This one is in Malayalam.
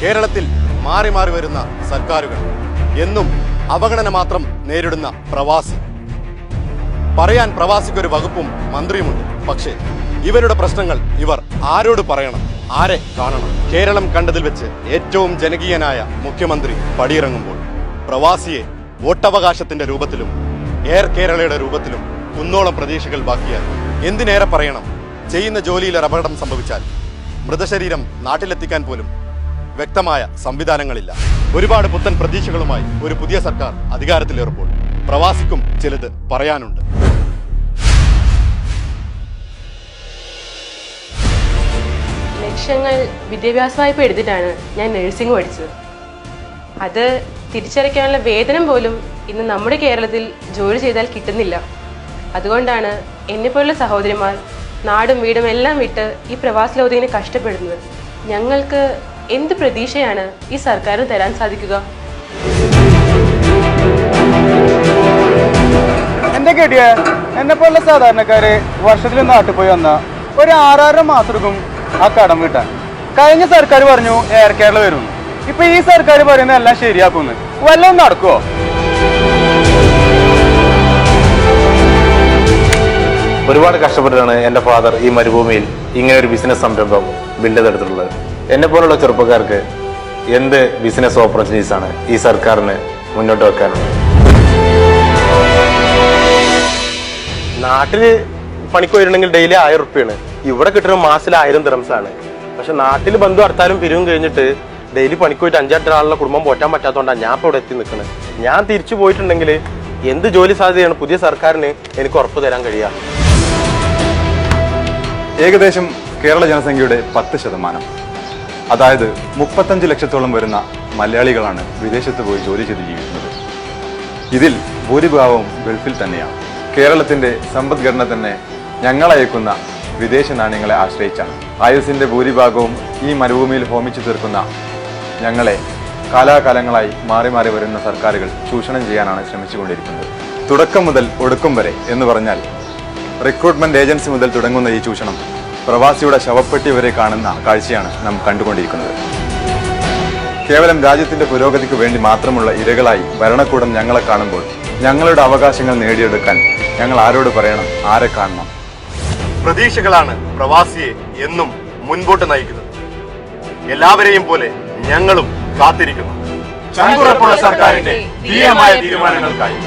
കേരളത്തിൽ മാറി മാറി വരുന്ന സർക്കാരുകൾ എന്നും അവഗണന മാത്രം നേരിടുന്ന പ്രവാസി. പറയാൻ പ്രവാസിക്കൊരു വകുപ്പും മന്ത്രിയുമുണ്ട്. പക്ഷേ ഇവരുടെ പ്രശ്നങ്ങൾ ഇവർ ആരോട് പറയണം? ആരെ കാണണം? കേരളം കണ്ടതിൽ വെച്ച് ഏറ്റവും ജനകീയനായ മുഖ്യമന്ത്രി പടിയിറങ്ങുമ്പോൾ പ്രവാസിയെ വോട്ടവകാശത്തിന്റെ രൂപത്തിലും എയർ കേരളയുടെ രൂപത്തിലും കുന്നോളം പ്രതീക്ഷകൾ ബാക്കിയാൽ എന്തിനേറെ പറയണം? ചെയ്യുന്ന ജോലിയിൽ അപകടം സംഭവിച്ചാൽ മൃതശരീരം നാട്ടിലെത്തിക്കാൻ പോലും വ്യക്തമായ സംവിധാനങ്ങളില്ല. ഒരുപാട് പുത്തൻ പ്രതീക്ഷകളുമായി ഒരു പുതിയ സർക്കാർ അധികാരത്തിലേറുമ്പോൾ പ്രവാസിക്കും ചിലത് പറയാനുണ്ട്. ലക്ഷങ്ങൾ വിദ്യാഭ്യാസ വായ്പ എടുത്തിട്ടാണ് ഞാൻ നഴ്സിംഗ് പഠിച്ചത്. അത് തിരിച്ചടയ്ക്കാനുള്ള വേതനം പോലും ഇന്ന് നമ്മുടെ കേരളത്തിൽ ജോലി ചെയ്താൽ കിട്ടുന്നില്ല. അതുകൊണ്ടാണ് എന്നെപ്പോലുള്ള സഹോദരിമാർ നാടും വീടും എല്ലാം വിട്ട് ഈ പ്രവാസ ലോകത്തിനെ കഷ്ടപ്പെടുന്നത്. ഞങ്ങൾക്ക് എന്ത് പ്രതീക്ഷയാണ് ഈ സർക്കാരിന് തരാൻ സാധിക്കുക? എന്റെ കേട്ടിയ എന്നെ പോലുള്ള സാധാരണക്കാര് വർഷത്തിൽ നാട്ടിൽ പോയി വന്ന ഒരു ആറാറ് മാസം ആ കടം വീട്ടാൻ കഴിഞ്ഞ സർക്കാർ പറഞ്ഞു എയർ കേരള വരും. ഇപ്പൊ ഈ സർക്കാർ പറയുന്ന എല്ലാം ശരിയാക്കുന്നു വല്ലതും നടക്കുവോ? ഒരുപാട് കഷ്ടപ്പെട്ടാണ് എന്റെ ഫാദർ ഈ മരുഭൂമിയിൽ ഇങ്ങനെ ഒരു ബിസിനസ് സംരംഭം ബിൽഡ് ചെയ്തെടുത്തിട്ടുള്ളത്. എന്നെ പോലുള്ള ചെറുപ്പക്കാർക്ക് എന്ത് ബിസിനസ് ഓപ്പർച്യൂണിറ്റീസ് ആണ് ഈ സർക്കാരിന് മുന്നോട്ട് വെക്കാനുള്ളത്? നാട്ടിൽ പണിക്ക് വരണമെങ്കിൽ ഡെയിലി ആയിരം റുപ്യാണ് ഇവിടെ കിട്ടുന്ന മാസത്തിൽ ആയിരം ദിറംസ് ആണ്. പക്ഷെ നാട്ടിൽ ബന്ധു ഹർത്താലും പിരിവും കഴിഞ്ഞിട്ട് ഡെയിലി പണിക്ക് പോയിട്ട് അഞ്ചാറ് ആളുടെ കുടുംബം പോറ്റാൻ പറ്റാത്തതുകൊണ്ടാണ് ഞാൻ ഇപ്പോൾ ഇവിടെ എത്തി നിൽക്കുന്നത്. ഞാൻ തിരിച്ചു പോയിട്ടുണ്ടെങ്കിൽ എന്ത് ജോലി സാധ്യതയാണ് പുതിയ സർക്കാരിന് എനിക്ക് ഉറപ്പ് തരാൻ കഴിയുക? ഏകദേശം കേരള ജനസംഖ്യയുടെ പത്ത് ശതമാനം. അതായത് മുപ്പത്തഞ്ച് ലക്ഷത്തോളം വരുന്ന മലയാളികളാണ് വിദേശത്ത് പോയി ജോലി ചെയ്ത് ജീവിക്കുന്നത്. ഇതിൽ ഭൂരിഭാഗവും ഗൾഫിൽ തന്നെയാണ്. കേരളത്തിന്റെ സമ്പദ്ഘടന തന്നെ ഞങ്ങളയക്കുന്ന വിദേശ നാണ്യങ്ങളെ ആശ്രയിച്ചാണ്. ആയുസിന്റെ ഭൂരിഭാഗവും ഈ മരുഭൂമിയിൽ ഹോമിച്ചു തീർക്കുന്ന ഞങ്ങളെ കാലാകാലങ്ങളായി മാറി മാറി വരുന്ന സർക്കാരുകൾ ചൂഷണം ചെയ്യാനാണ് ശ്രമിച്ചുകൊണ്ടിരിക്കുന്നത്. തുടക്കം മുതൽ ഒടുക്കം വരെ എന്ന് പറഞ്ഞാൽ റിക്രൂട്ട്മെന്റ് ഏജൻസി മുതൽ തുടങ്ങുന്ന ഈ ചൂഷണം പ്രവാസിയുടെ ശവപ്പെട്ടി വരെ കാണുന്ന കാഴ്ചയാണ് നാം കണ്ടുകൊണ്ടിരിക്കുന്നത്. കേവലം രാജ്യത്തിന്റെ പുരോഗതിക്ക് വേണ്ടി മാത്രമുള്ള ഇരകളായി ഭരണകൂടം ഞങ്ങളെ കാണുമ്പോൾ ഞങ്ങളുടെ അവകാശങ്ങൾ നേടിയെടുക്കാൻ ഞങ്ങൾ ആരോട് പറയണം? ആരെ കാണണം? പ്രതീക്ഷകളാണ് പ്രവാസിയെ എന്നും മുൻപോട്ട് നയിക്കുന്നത്. എല്ലാവരെയും പോലെ ഞങ്ങളും കാത്തിരിക്കുന്നു. ചങ്കുറപ്പുള്ള സർക്കാരിന്റെ ധീരമായ തീരുമാനങ്ങൾക്കായി.